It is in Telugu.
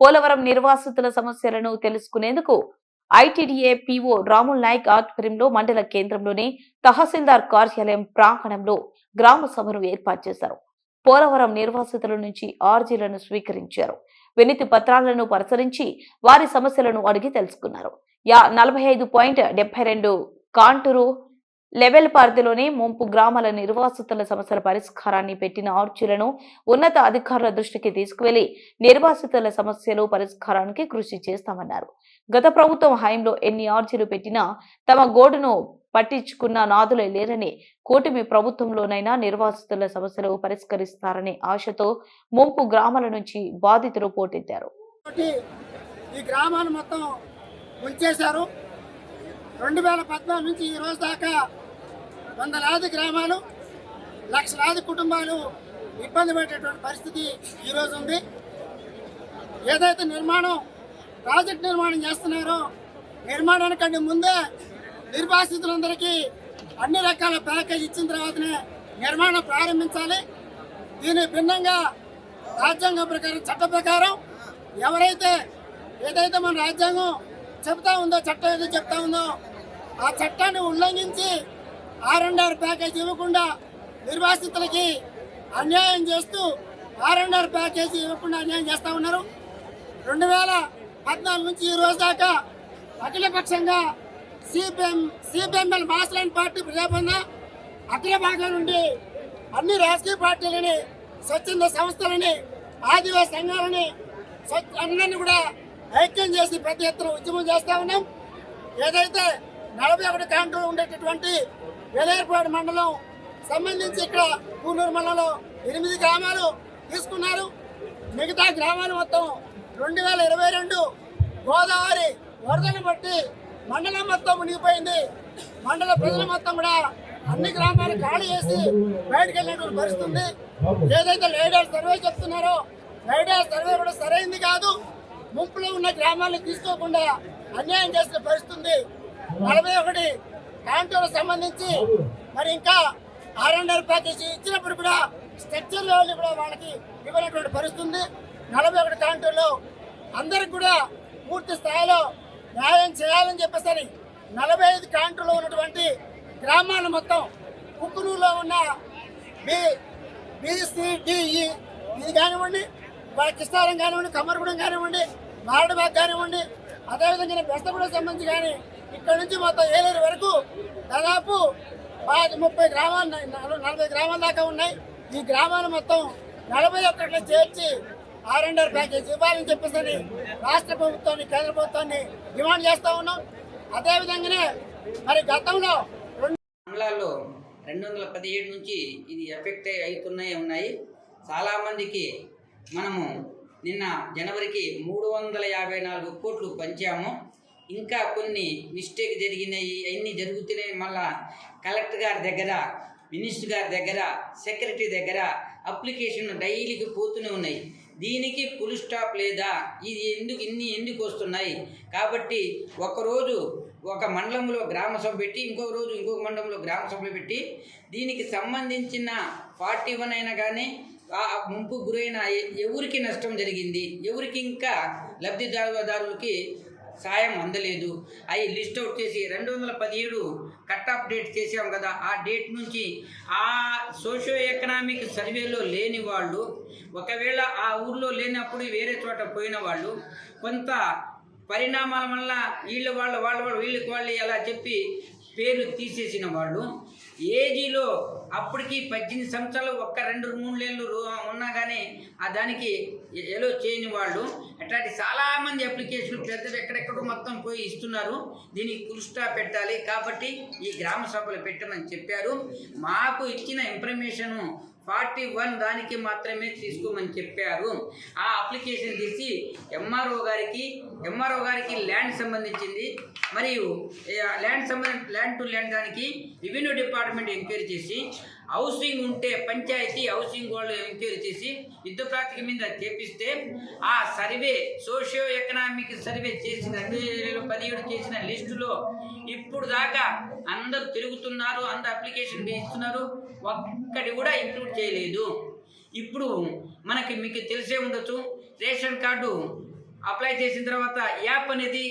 పోలవరం నిర్వాసితుల సమస్యలను తెలుసుకునేందుకు ఐటీడీఏ పీఓ రాముల్ నాయక్ ఆధ్వర్యంలో మండల కేంద్రంలోని తహసీల్దార్ కార్యాలయం ప్రాంగణంలో గ్రామ సభను ఏర్పాటు చేశారు. పోలవరం నిర్వాసితుల నుంచి ఆర్జీలను స్వీకరించారు. వినతి పత్రాలను పరిశీలించి వారి సమస్యలను అడిగి తెలుసుకున్నారు. యా నలభై ఐదు పాయింట్ డెబ్బై రెండు కాంటూరు లెవెల్ పరిధిలోని ముంపు గ్రామాల నిర్వాసితుల సమస్యల పరిష్కారాన్ని పెట్టిన ఆర్చీలను ఉన్నత అధికారుల దృష్టికి తీసుకువెళ్ళి నిర్వాసితుల సమస్యలు పరిష్కారానికి కృషి చేస్తామన్నారు. గత ప్రభుత్వం హయాంలో ఎన్ని ఆర్జీలు పెట్టినా తమ గోడును పట్టించుకున్న నాదులే లేరని కూటమి ప్రభుత్వంలోనైనా నిర్వాసితుల సమస్యలు పరిష్కరిస్తారనే ఆశతో ముంపు గ్రామాల నుంచి బాధితులు పోటెత్తారు. ఈ గ్రామాన్ని మొత్తం రెండు వేల పద్నాలుగు నుంచి ఈ రోజు దాకా వందలాది గ్రామాలు లక్షలాది కుటుంబాలు ఇబ్బంది పడేటువంటి పరిస్థితి ఈరోజు ఉంది. ఏదైతే నిర్మాణం ప్రాజెక్ట్ నిర్మాణం చేస్తున్నారో నిర్మాణానికంటే ముందే నిర్వాసితులందరికీ అన్ని రకాల ప్యాకేజ్ ఇచ్చిన తర్వాతనే నిర్మాణం ప్రారంభించాలి. దీని భిన్నంగా రాజ్యాంగం ప్రకారం చట్ట ప్రకారం ఎవరైతే ఏదైతే మన రాజ్యాంగం చెప్తా ఉందో చట్టం ఏదో చెప్తా ఉందో ఆ చట్టాన్ని ఉల్లంఘించి ఆర్ అండ్ ఆర్ ప్యాకేజ్ ఇవ్వకుండా నిర్వాసితులకి అన్యాయం చేస్తూ ఆర్ అండ్ ఆర్ ప్యాకేజీ ఇవ్వకుండా అన్యాయం చేస్తూ ఉన్నారు. రెండు వేల పద్నాలుగు నుంచి ఈ రోజు దాకా అఖిలపక్షంగా CPM CPML mass line party ప్రజాబంధ అఖిల భాగం నుండి అన్ని రాజకీయ పార్టీలని స్వచ్ఛంద సంస్థలని ఆదివాసీ సంఘాలని స్వచ్ఛ- అందరినీ కూడా ఐక్యం చేసి పెద్ద ఎత్తున ఉద్యమం చేస్తూ ఉన్నాం. ఏదైతే నలభై ఒకటి కాంటూరు ఉండేటటువంటి వెలేర్పాడు మండలం సంబంధించి ఇక్కడ పూనూరు మండలంలో ఎనిమిది గ్రామాలు తీసుకున్నారు. మిగతా గ్రామాలు మొత్తం రెండు వేల ఇరవై రెండు గోదావరి వరదను బట్టి మండలం మొత్తం మునిగిపోయింది. మండల ప్రజలు మొత్తం కూడా అన్ని గ్రామాలు ఖాళీ చేసి బయటకు వెళ్ళినటువంటి పరిస్థితుంది ఏదైతే లేడర్ సర్వే చెప్తున్నారో లేడర్ సర్వే కూడా సరైంది కాదు. ముంపులో ఉన్న గ్రామాలను తీసుకోకుండా అన్యాయం చేసిన పరిస్థితుంది నలభై ఒకటి కాంటోలకు సంబంధించి మరి ఇంకా ఆర్ఎన్ఆర్ ప్యాకేజీ ఇచ్చినప్పుడు కూడా స్ట్రక్చర్ లెవెల్ కూడా వాళ్ళకి ఇవ్వనటువంటి పరిస్థితుంది. నలభై ఒకటి కాంటూరులో అందరికి కూడా పూర్తి స్థాయిలో న్యాయం చేయాలని చెప్పేసరి నలభై ఐదు కాంటూరులో ఉన్నటువంటి గ్రామాలు మొత్తం కుక్కునూరులో ఉన్న బి బిసిడిఈ ఇది కానివ్వండి వాళ్ళ కిస్తారం కానివ్వండి కమ్మరగూడెం కానివ్వండి మారడబాగ్ కానివ్వండి అదేవిధంగా బెస్తగూడెం సంబంధించి కానీ ఇక్కడ నుంచి మొత్తం ఏలూరు వరకు దాదాపు పాతి ముప్పై గ్రామాలు నలభై గ్రామాల దాకా ఉన్నాయి. ఈ గ్రామాలు మొత్తం నలభై ఒక్కట్లో చేర్చి ఆర్ అండ్ ఆర్ ప్యాకేజ్ ఇవ్వాలని చెప్పేసి రాష్ట్ర ప్రభుత్వాన్ని కేంద్ర ప్రభుత్వాన్ని డిమాండ్ చేస్తూ ఉన్నాం. అదేవిధంగానే మరి గతంలో రెండు మండలాల్లో రెండు వందల పదిహేడు నుంచి ఇది ఎఫెక్ట్ అవుతున్నాయి ఉన్నాయి. చాలామందికి మనము నిన్న జనవరికి మూడు వందల యాభై నాలుగు కోట్లు పంచాము. ఇంకా కొన్ని మిస్టేక్ జరిగినాయి అన్నీ జరుగుతున్నాయి. మళ్ళా కలెక్టర్ గారి దగ్గర మినిస్టర్ గారి దగ్గర సెక్రటరీ దగ్గర అప్లికేషన్ డైలీకి పోతూనే ఉన్నాయి. దీనికి ఫుల్ స్టాప్ లేదా? ఇది ఎందుకు ఇన్ని ఎందుకు వస్తున్నాయి? కాబట్టి ఒకరోజు ఒక మండలంలో గ్రామ సభ పెట్టి ఇంకొక రోజు ఇంకొక మండలంలో గ్రామ సభలు పెట్టి దీనికి సంబంధించిన ఫార్టీ వన్ అయినా కానీ ఆ ముంపు గురైన ఎవరికి నష్టం జరిగింది? ఎవరికి ఇంకా లబ్ధిదారుదారులకి సాయం అందలేదు. అవి లిస్ట్ అవుట్ చేసి రెండు వందల పదిహేడు కట్ ఆఫ్ డేట్ చేసాం కదా. ఆ డేట్ నుంచి ఆ సోషియో ఎకనామిక్ సర్వేలో లేని వాళ్ళు ఒకవేళ ఆ ఊర్లో లేనప్పుడు వేరే చోట పోయిన వాళ్ళు కొంత పరిణామాల వల్ల వీళ్ళ వాళ్ళ వాళ్ళు వీళ్ళకి వాళ్ళు ఎలా చెప్పి పేరు తీసేసిన వాళ్ళు ఏజీలో అప్పటికి పద్దెనిమిది సంవత్సరాలు ఒక్క రెండు మూడు నెలలు ఉన్నా కానీ ఆ దానికి ఎలో చేయని వాళ్ళు. అట్లాంటి చాలామంది అప్లికేషన్లు పెద్దలు ఎక్కడెక్కడో మొత్తం పోయి ఇస్తున్నారు. దీనికి కుల్స్టా పెట్టాలి. కాబట్టి ఈ గ్రామ సభలు పెట్టమని చెప్పారు. మాకు ఇచ్చిన ఇన్ఫర్మేషను ఫార్టీ వన్ దానికి మాత్రమే తీసుకోమని చెప్పారు. ఆ అప్లికేషన్ తీసి ఎంఆర్ఓ గారికి ఎంఆర్ఓ గారికి ల్యాండ్ సంబంధించింది. మరియు ల్యాండ్ సంబంధించి ల్యాండ్ టు ల్యాండ్ దానికి రెవెన్యూ డిపార్ట్మెంట్ ఎంక్వైరీ చేసి హౌసింగ్ ఉంటే పంచాయతీ హౌసింగ్ వాళ్ళు ఎంక్వైరీ చేసి యుద్ధ ప్రాతిక మీద చేపిస్తే ఆ సర్వే సోషియో ఎకనామిక్ సర్వే చేసిన రెండు వేల పదిహేడు చేసిన లిస్టులో ఇప్పుడు దాకా అందరూ తిరుగుతున్నారు అందరు అప్లికేషన్ ఇస్తున్నారు ఒక్కటి కూడా ఇంక్లూడ్ చేయలేదు. ఇప్పుడు మనకి మీకు తెలిసే ఉండొచ్చు రేషన్ కార్డు అప్లై చేసిన తర్వాత యాప్ అనేది